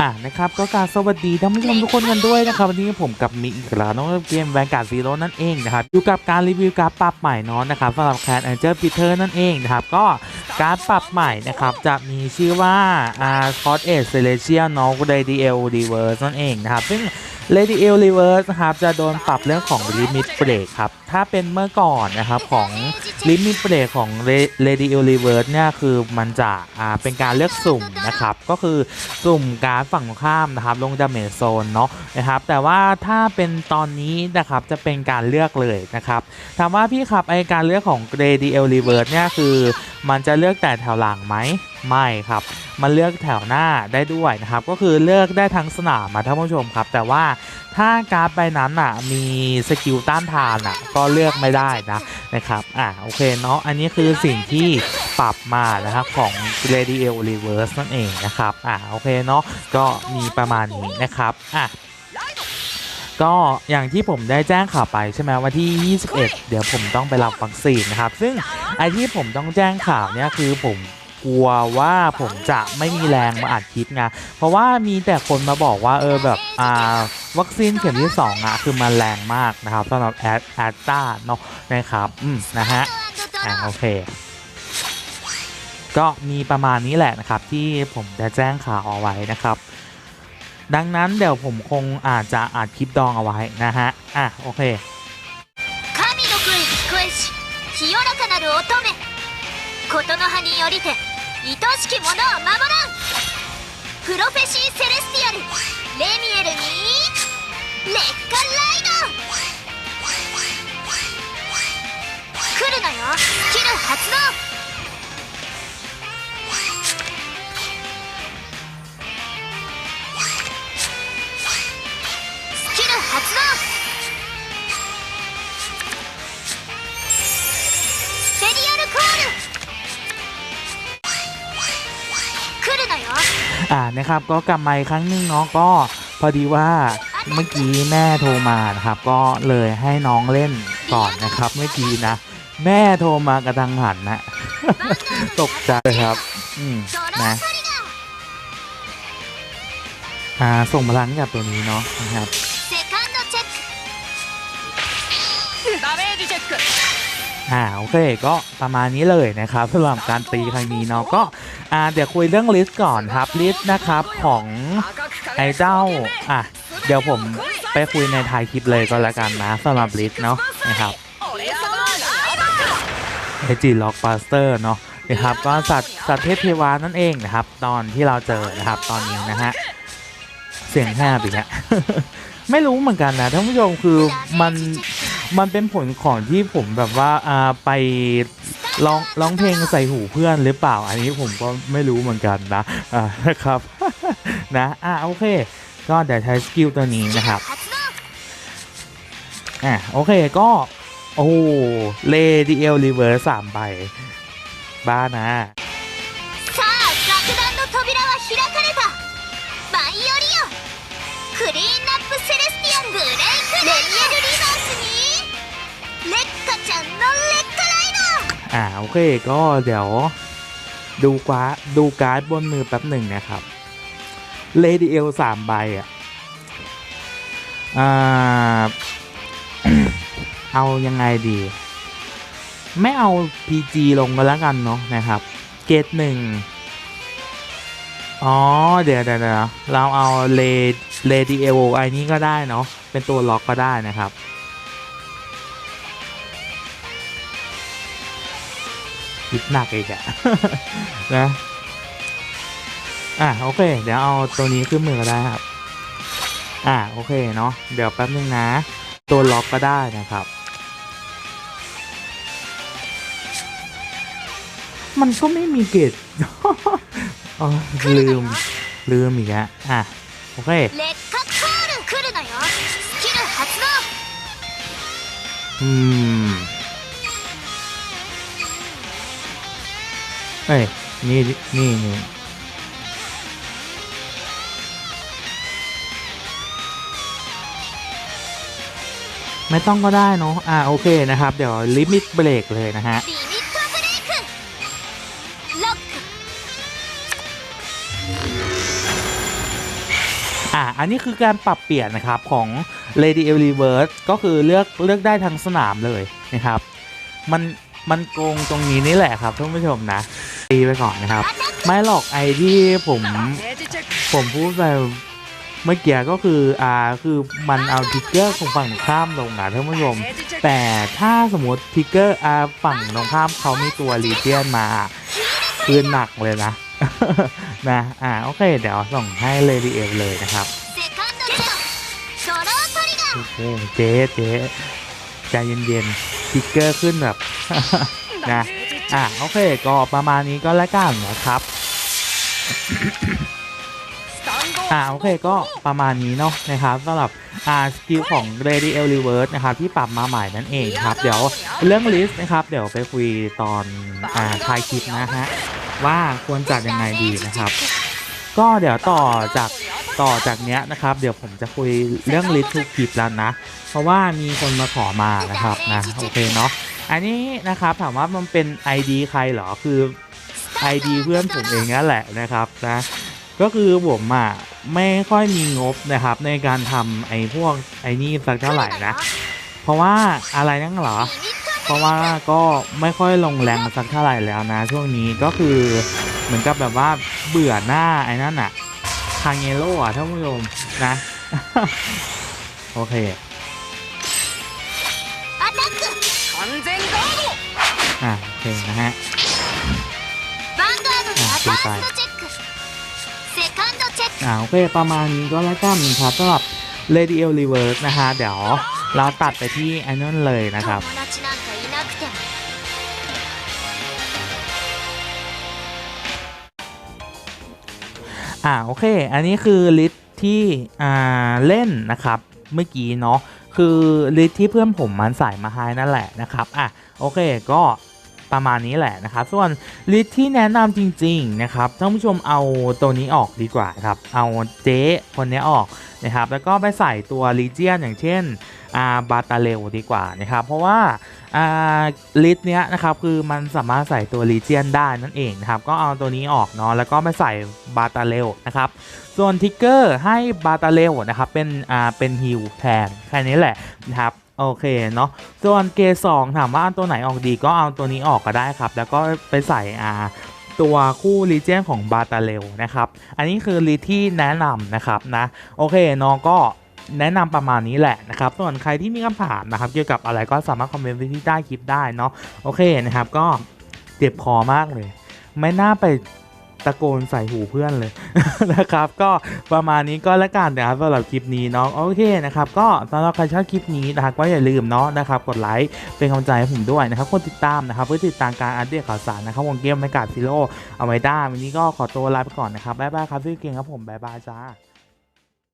อะนะครับก็การสวัสดีท่านผู้ชมทุกคนกันด้วยนะครับวันนี้ผมกับมิอีกแล้วน้องเกมแวนการ์ดซีโร่นั่นเองนะครับอยู่กับการรีวิวการปรับใหม่เนาะนะครับสำหรับแคนแอนเจอร์ปีเตอร์นั่นเองนะครับก็การปรับใหม่นะครับจะมีชื่อว่าอ่าคอสเอสเซเลเชียลนาะเรดิเอลรีเวิร์สนั่นเองนะครับซึ่ง r a d i a l Reverse นะครับจะโดนปรับเรื่องของ Limit Break ครับถ้าเป็นเมื่อก่อนนะครับของ Limit Break ของ r a d i a l Reverse เนี่ยคือมันจะอ่าเป็นการเลือกสุ่มนะครับ ก็คือสุ่มการฝั่งข้ามนะครับ ลงดาเมจโซนเนาะนะครับ แต่ว่าถ้าเป็นตอนนี้นะครับจะเป็นการเลือกเลยนะครับถามว่าพี่ครับไอการเลือกของ r a d i a l Reverse เนี่ยคือมันจะเลือกแต่แถวหลังไหมไม่ครับ มันเลือกแถวหน้าได้ด้วยนะครับ ก็คือเลือกได้ทั้งสนามมาท่านผู้ชมครับ แต่ว่าถ้าการ์ดใบนั้นอะมีสกิลต้านทานอะก็เลือกไม่ได้นะนะครับอะโอเคเนาะอันนี้คือสิ่งที่ปรับมานะครับของ Radial Reverse นั่นเองนะครับอะโอเคเนาะก็มีประมาณนี้นะครับอะก็อย่างที่ผมได้แจ้งข่าวไปใช่ไหมวันที่ 21 เดี๋ยวผมต้องไปรับวัคซีนนะครับ ซึ่งไอที่ผมต้องแจ้งข่าวเนี่ยคือผมกลัวว่าผมจะไม่มีแรงมาอัดคลิปไงเพราะว่ามีแต่คนมาบอกว่าเออแบบอ่า วัคซีนเข็มที่2อ่ะคือมันแรงมากนะครับสำหรับแอดแอดต้าเนาะนะครับอืมนะฮะอ่าโอเค ก็มีประมาณนี้แหละนะครับที่ผมจะแจ้งข่าวเอาไว้นะครับ ดังนั้นเดี๋ยวผมคงอาจจะอัดคลิปดองเอาไว้นะฮะอ่ะโอเค 神の声聞こえし清らかなる乙女ことの葉によりて愛しき者を守らんプロフェシー・セレスティアルレミエルに 劣化ライド来るのよスキル発動スキル発動ステリアルコール来るのよ อ่านะครับก็กลับมาอีกครั้งหนึงเนาะก็พอดีว่า เมื่อกี้แม่โทรมานะครับ ก็เลยให้น้องเล่นก่อนนะครับ เมื่อกี้นะ แม่โทรมากระทังหันนะตกใจครับ อืมนะอ่าส่งพลังกับตัวนี้เนาะนะครับอ่าโอเคก็ประมาณนี้เลยนะครับสำหรับการตีครั้งนี้เนาะก็อ่าเดี๋ยวคุยเรื่องลิสต์ก่อนครับลิสต์นะครับของไอเจ้าอะ เดี๋ยวผมไปคุยในท้ายคลิปเลยก็แล้วกันนะสำหรับลิสเนาะนะครับเอจีล็อกบัสเตอร์เนาะนะครับก็สัตว์สัตว์เทพเทวานั่นเองนะครับ ตอนที่เราเจอนะครับตอนนี้นะฮะเสียงแหบอีกแล้วไม่รู้เหมือนกันนะท่านผู้ชมคือมันมันเป็นผลของที่ผมแบบว่าอ่าไปร้องร้องเพลงใส่หูเพื่อนหรือเปล่า อันนี้ผมก็ไม่รู้เหมือนกันนะอ่านะครับนะอ่าโอเค ก็เดี๋ยวใช้สกิลตัวนี้นะครับ 発動 อ่ะโอเคก็โอ้เลดีเอลรีเวิร์สสามใบบ้านะ さあ楽団の扉は開かれたバイオリオンクリーンナップセレスティアンブレイクレミエルリバースにレッカちゃんのレッカライド อ่าโอเคก็เดี๋ยวดูกราฟดูการ์ดบนมือแป๊บหนึ่งนะครับ เลดีเอลสามใบอะเอายังไงดี ไม่เอา PG ลงก็แล้วกันเนาะนะครับ เกตหนึ่งอ๋อ เดี๋ยวเดี๋ยวเดี๋ยวเราเอาเลเลดีเอลไอนี้ก็ได้เนาะเป็นตัวล็อกก็ได้นะครับคิดหนักอีกอะนะ อะโอเค เดี๋ยวเอาตัวนี้ขึ้นมือก็ได้ครับ อะโอเคเนาะเดี๋ยวแป๊บนึงนะ ตัวล็อกก็ได้นะครับ มันก็ไม่มีเกตอลืมลืมอีกแะอะโอเคอืมเอ้ยนี่นี่นี่ ไม่ต้องก็ได้เนาะอ่าโอเคนะครับ เดี๋ยวลิมิตเบรกเลยนะฮะอ่าอันนี้คือการปรับเปลี่ยนนะครับของ Lady e v e r v e r s e ก็คือเลือกเลือกได้ทั้งสนามเลยนะครับ มันมันโกงตรงนี้นี่แหละครับท่านผู้ชมนะตีไปก่อนนะครับ ไม่หรอกไอที่ผมผมพูดไป เมื่อกี้ก็คืออ่าคือมันเอาทิกเกอร์ของฝั่งข้ามลงนะท่านผู้ชมแต่ถ้าสมมติทิกเกอร์อ่าฝั่งตรงข้ามเขามีตัวรีเทียนมาคือหนักเลยนะนะอ่าโอเคเดี๋ยวส่งให้เลดีเอฟเลยนะครับโอ้โหเจ๊เจ๊ใจเย็นๆทิกเกอร์ขึ้นแบบนะอ่าโอเคก็ประมาณนี้ก็แล้วกันนะครับ อ่าโอเคก็ประมาณนี้เนาะนะครับสำหรับอ่าสกิลของ Radial Reverse นะครับที่ปรับมาใหม่นั่นเองครับเดี๋ยวเรื่องลิสต์นะครับเดี๋ยวไปคุยตอนอ่าท้ายคลิปนะฮะว่าควรจัดยังไงดีนะครับ ก็เดี๋ยวต่อจากต่อจากเนี้ยนะครับ เดี๋ยวผมจะคุยเรื่องลิสต์ทุกคลิปแล้วนะ เพราะว่ามีคนมาขอมานะครับนะโอเคเนาะอันนี้นะครับถามว่ามันเป็น ID ใครเหรอคือ ID เพื่อนผมเองนั่นแหละนะครับนะก็คือผมอะ ไม่ค่อยมีงบนะครับในการทำไอ้พวกไอ้นี่สักเท่าไหร่นะ เพราะว่าอะไรนั่งเหรอ เพราะว่าก็ไม่ค่อยลงแรงสักเท่าไหร่แล้วนะ ช่วงนี้ก็คือเหมือนกับแบบว่าเบื่อหน้าไอ้นั่นอะคางเยโร่อะท่านผู้ชมนะ โอเคอะโอเคนะฮะตีไป่าโอเคประมาณนี้ก็แล้วกันครับสำหรับ Radio Reverse นะฮะเดี๋ยวเราตัดไปที่ Annual เลยนะครับอ่าโอเค อันนี้คือลิสที่อ่าเล่นนะครับเมื่อกี้เนาะคือลิสที่เพื่อนผมมันใส่มาให้นั่นแหละนะครับอะโอเคก็ ประมาณนี้แหละนะครับ ส่วนลิสต์ที่แนะนำจริงๆนะครับท่านผู้ชมเอาตัวนี้ออกดีกว่าครับเอาเจ๊คนนี้ออกนะครับแล้วก็ไปใส่ตัวลีเจียนอย่างเช่นอาบาตาเลวดีกว่านะครับเพราะว่าอ่าลิสต์เนี้ยนะครับคือมันสามารถใส่ตัวลีเจียนได้นั่นเองนะครับก็เอาตัวนี้ออกเนาะแล้วก็ไปใส่บาตาเลวนะครับส่วนทิกเกอร์ให้บาตาเลวนะครับเป็นอ่าเป็นฮิลแทนแค่นี้แหละนะครับ โอเคเนาะส่วนเกสองถามว่าเอาตัวไหนออกดีก็เอาตัวนี้ออกก็ได้ครับ แล้วก็ไปใส่อาตัวคู่ลีเจนของบาตาเลวนะครับ อันนี้คือลีที่แนะนำนะครับนะ โอเคเนาะก็แนะนำประมาณนี้แหละนะครับ ส่วนใครที่มีคำถามนะครับ เกี่ยวกับอะไรก็สามารถคอมเมนต์ไว้ที่ใต้คลิปได้เนาะ โอเคนะครับ ก็เจ็บคอมากเลย ไม่น่าไป ตะโกนใส่หูเพื่อนเลยนะครับ ก็ประมาณนี้ก็แล้วกันนะครับสำหรับคลิปนี้เนาะโอเคนะครับก็สำหรับใครชอบคลิปนี้นะครับก็อย่าลืมเนาะนะครับกดไลค์เป็นกำลังใจให้ผมด้วยนะครับกดติดตามนะครับเพื่อติดตามการอัปเดตข่าวสารนะครับวงเกมไม่กาดซิโร่เอาไว้ได้วันนี้ก็ขอตัวลาไปก่อนนะครับบ๊ายบายครับพี่เก่งครับผมบ๊ายบายจ้า